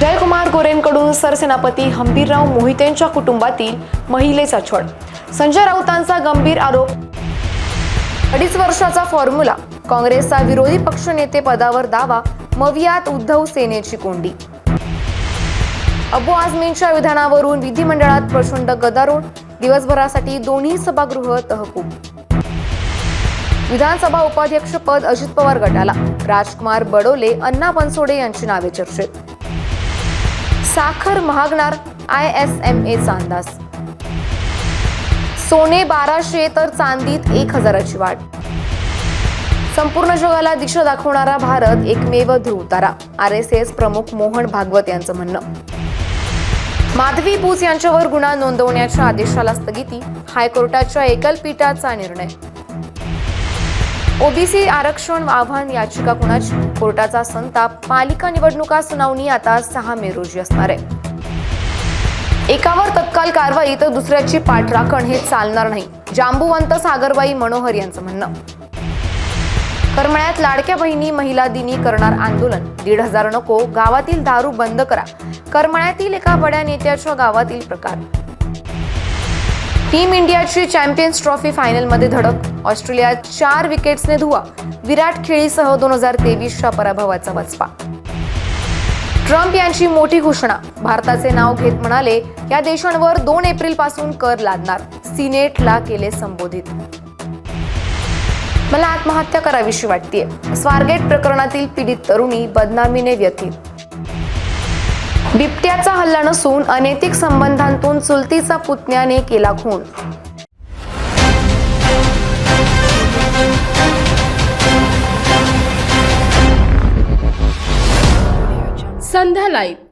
जयकुमार गोरेंकडून सरसेनापती हंबीरराव मोहितेंच्या कुटुंबातील महिलेचा छळ. संजय राऊतांचा गंभीर आरोप. अडीच वर्षाचा फॉर्म्युला. काँग्रेसचा विरोधी पक्षनेते पदावर दावा. मवियात उद्धव सेनेची कोंडी. अबू आझमींच्या विधानावरून विधिमंडळात प्रचंड गदारोळ. दिवसभरासाठी दोन्ही सभागृह तहकूब. विधानसभा उपाध्यक्ष पद अजित पवार गटाला. राजकुमार बडोले अण्णा बनसोडे यांची नावे चर्चेत. साखर महागणार आय एस एम एचा अंदाज. सोने बाराशे तर चांदीत एक हजाराची वाढ. संपूर्ण जगाला दिशा दाखवणारा भारत एकमेव ध्रुव तारा आर एस एस प्रमुख मोहन भागवत यांचं म्हणणं. माधवी बुस यांच्यावर गुन्हा नोंदवण्याच्या आदेशाला स्थगिती. हायकोर्टाच्या एकलपीठाचा निर्णय. ओबीसी आरक्षण आव्हान याचिका कुणाची? कोर्टाचा संताप पालिका निवडणुका सुनावणी आता सहा मे रोजी असणार आहे. एकावर तत्काल कारवाई तर दुसऱ्याची पाठराखण हे चालणार नाही. जांबुवंत सागरबाई मनोहर यांचं म्हणणं. करमळ्यात लाडक्या बहिणी महिला दिनी करणार आंदोलन. दीड हजार नको गावातील दारू बंद करा. करमळ्यातील एका बड्या नेत्याच्या गावातील प्रकार. टीम इंडियाची चॅम्पियन्स ट्रॉफी फायनलमध्ये धडक. ऑस्ट्रेलियात चार विकेट्सने धुवा. विराट खेळीसह दोन हजार तेवीसच्या पराभवाचा वचपा ट्रम्प यांची मोठी घोषणा. भारताचे नाव घेत म्हणाले या देशांवर दोन एप्रिलपासून कर लादणार. सिनेटला केले संबोधित. मला आत्महत्या करावीशी वाटतेय. स्वारगेट प्रकरणातील पीडित तरुणी बदनामीने व्यथित. बिबट्याचा हल्ला नसून अनैतिक संबंधांतून चुलतीचा पुतण्याने केला खून. संध्या लाईव्ह.